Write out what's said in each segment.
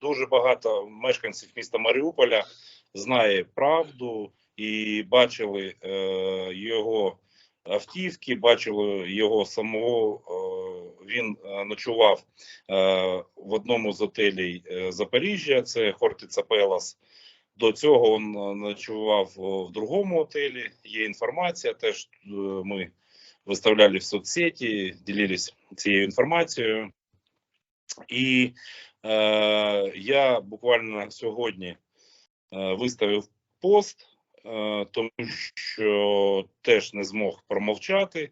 дуже багато мешканців міста Маріуполя знає правду і бачили е, його автівки, бачили його самого. Е, він е, ночував е, в одному з готелей е, Запоріжжя, це Хортиця Пелас. До цього він е, ночував в другому готелі. Є інформація. Теж ми виставляли в соцсеті, ділились цією інформацією. І я буквально сьогодні е, виставив пост, е, тому що теж не змог промовчати.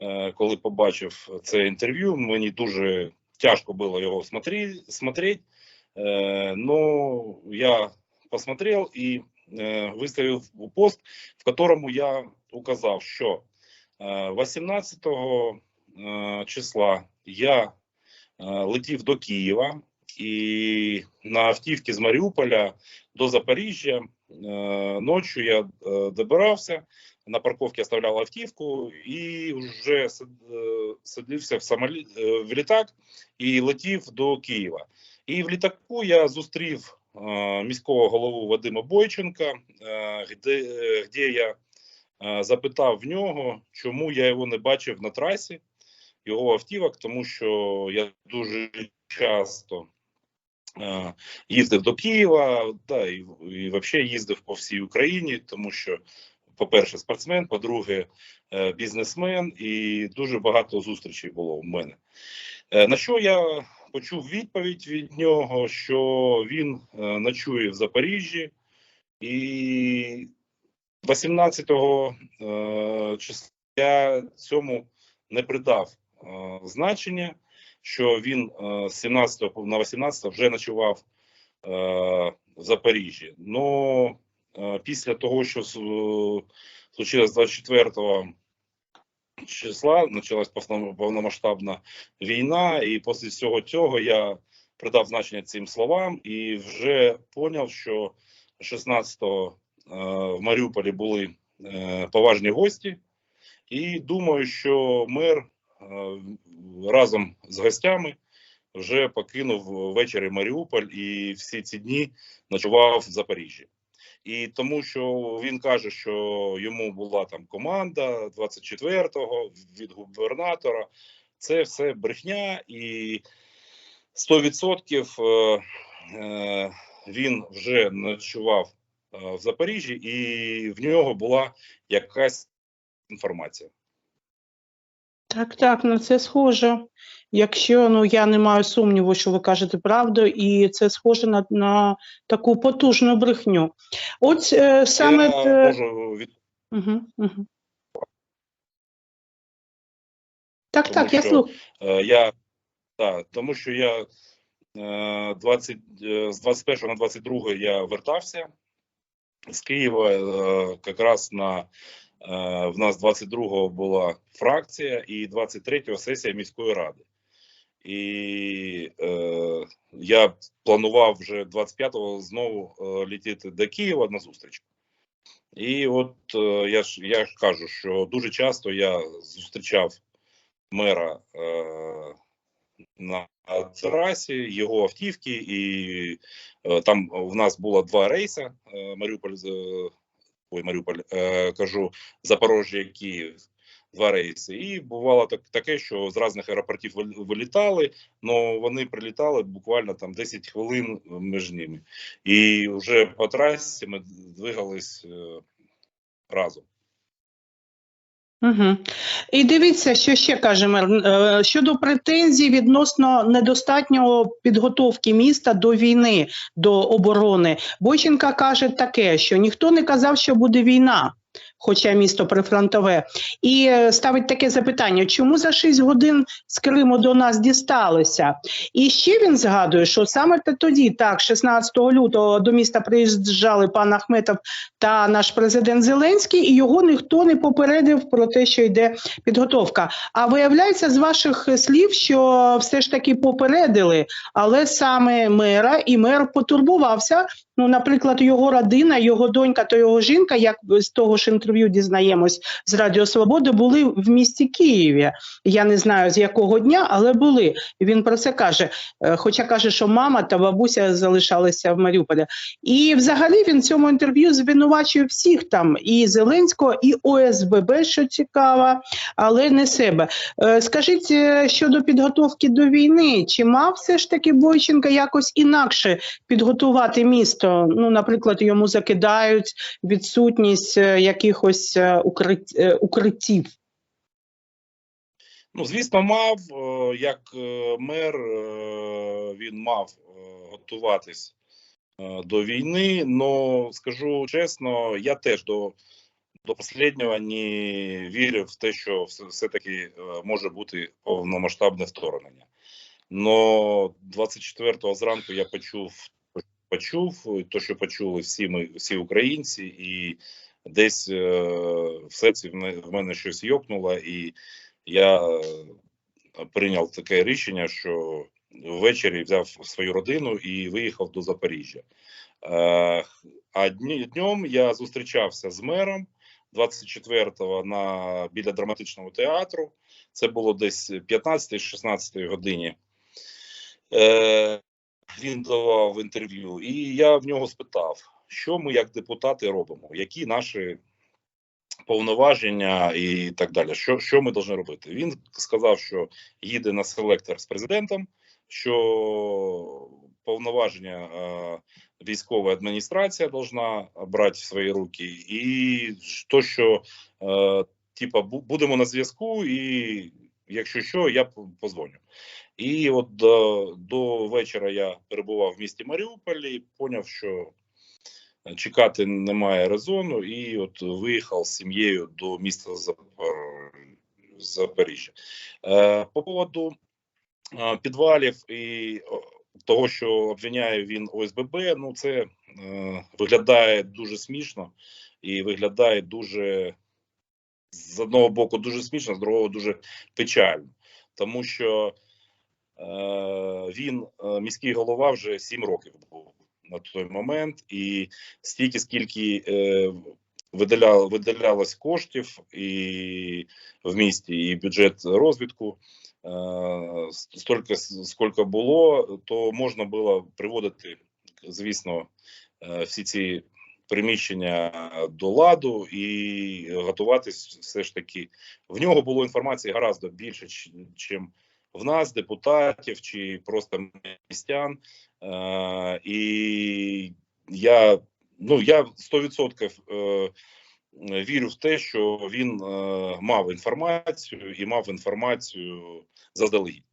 Е, коли побачив це інтерв'ю, мені дуже тяжко було його смотреть. смотреть. Е, ну, я посмотрел и э, выставил пост, в которому я указал, що э, 18 э, числа я э, летів до Києва і на автівці з Маріуполя до Запоріжжя. Э, ночью я э, добирався, на парковці оставляв автівку і вже е, садився в самоліт е, в літак і летів до Києва. І в літаку я зустрів е, міського голову Вадима Бойченка, е, де, е, де я е, запитав в нього, чому я його не бачив на трасі, його автівок, тому що я дуже часто е, їздив до Києва, та, і, і взагалі їздив по всій Україні, тому що, по-перше, спортсмен, по-друге, е, бізнесмен, і дуже багато зустрічей було у мене. Е, На що я почув відповідь від нього, що він е, ночує в Запоріжжі, і 18 е, числа цьому не придав значення, що він е, з 17 на 18 вже ночував е, в Запоріжжі. Ну е, після того, що случилось 24 числа, почалась повно- повномасштабна війна, і після всього цього я придав значення цим словам і вже поняв, що 16-го е, в Маріуполі були поважні гості, і думаю, що мер разом з гостями вже покинув ввечері Маріуполь і всі ці дні ночував в Запоріжжі. І тому, що він каже, що йому була там команда 24-го від губернатора, це все брехня, і 100% е, е, він вже ночував е, в Запоріжжі, і в нього була якась інформація. Так, так, на це схоже. Якщо ну я не маю сумніву, що ви кажете правду, і це схоже на, на таку потужну брехню. От е, саме я те- можу від Угу, угу. Так, Тому так, я слухаю. Е, Я так, тому що я е, 20, е, з 21 на 22 я вертався з Києва. е, Якраз на е, в нас 22-го була фракція і 23-го сесія міської ради. І е, я планував вже 25-го знову е, летіти до Києва на зустріч. І от е, я ж я ж кажу, що дуже часто я зустрічав мера е, на трасі, його автівки, і е, там в нас було два рейси: е, Маріуполь, з- ой, Маріуполь, е, кажу, Запорожжя, Київ. Два рейси, і бувало так таке, що з різних аеропортів вилітали, але вони прилітали буквально там 10 хвилин між ними. І вже по трасі ми двигались е, разом. Угу. І дивіться, що ще каже мер щодо претензій відносно недостатньої підготовки міста до війни, до оборони. Бойченка каже таке, що ніхто не казав, що буде війна. Хоча місто прифронтове, і е, ставить таке запитання: чому за 6 годин з Криму до нас дісталися? І ще він згадує, що саме тоді, так, 16 лютого до міста приїжджали пан Ахметов та наш президент Зеленський, і його ніхто не попередив про те, що йде підготовка. А виявляється з ваших слів, що все ж таки попередили, але саме мера і мер потурбувався. Ну, наприклад, його родина, його донька та його жінка, як з того ж інтерв'ю інтерв'ю дізнаємось з Радіо Свобода, були в місті Києві. Я не знаю з якого дня, але були. І він про це каже. Е, Хоча каже, що мама та бабуся залишалися в Маріуполі. І взагалі він в цьому інтерв'ю звинувачує всіх там і Зеленського, і ОСББ, що цікаво, але не себе. Е, Скажіть е, щодо підготовки до війни, чи мав все ж таки Бойченка якось інакше підготувати місто? Ну, наприклад, йому закидають відсутність е, якихось е, е, укриттів. Ну, звісно, мав е, як мер, він мав готуватись до війни. Но скажу чесно, я теж до, до останнього не вірив в те, що все- все-таки може бути повномасштабне вторгнення. Но 24-го зранку я почув, почув те, що почули всі ми, всі українці, і десь е, в серці в мене- щось йокнуло, і я е, прийняв таке рішення, що ввечері взяв свою родину і виїхав до Запоріжжя. Е, А днем я зустрічався з мером 24-го на біля драматичного театру. Це було десь 15-16 годині. Він давав інтерв'ю, і я в нього спитав, що ми як депутати робимо, які наші повноваження і так далі. Що, що ми повинні робити? Він сказав, що їде на селектор з президентом, що повноваження е, військова адміністрація должна брати в свої руки, і то, що е, типа будемо на зв'язку, і якщо що, я позвоню. І от до, до вечора я перебував в місті Маріуполі, поняв, що чекати немає резону, і от виїхав з сім'єю до міста Запор... Запоріжжя. Е, по поводу е, підвалів і того, що обвиняє він ОСББ, ну це е, виглядає дуже смішно і виглядає дуже з одного боку дуже смішно, з другого дуже печально, тому що е, він е, міський голова вже сім років був на той момент, і стільки, скільки е, видаля, видалялось коштів і в місті, і бюджет розвитку. е, Стільки, скільки було, то можна було приводити, звісно, е, всі ці приміщення до ладу і готуватись все ж таки. В нього було інформації гораздо більше, ніж в нас, депутатів чи просто містян. Е, і я ну я 100% е, вірю в те, що він е, мав інформацію і мав інформацію заздалегідь.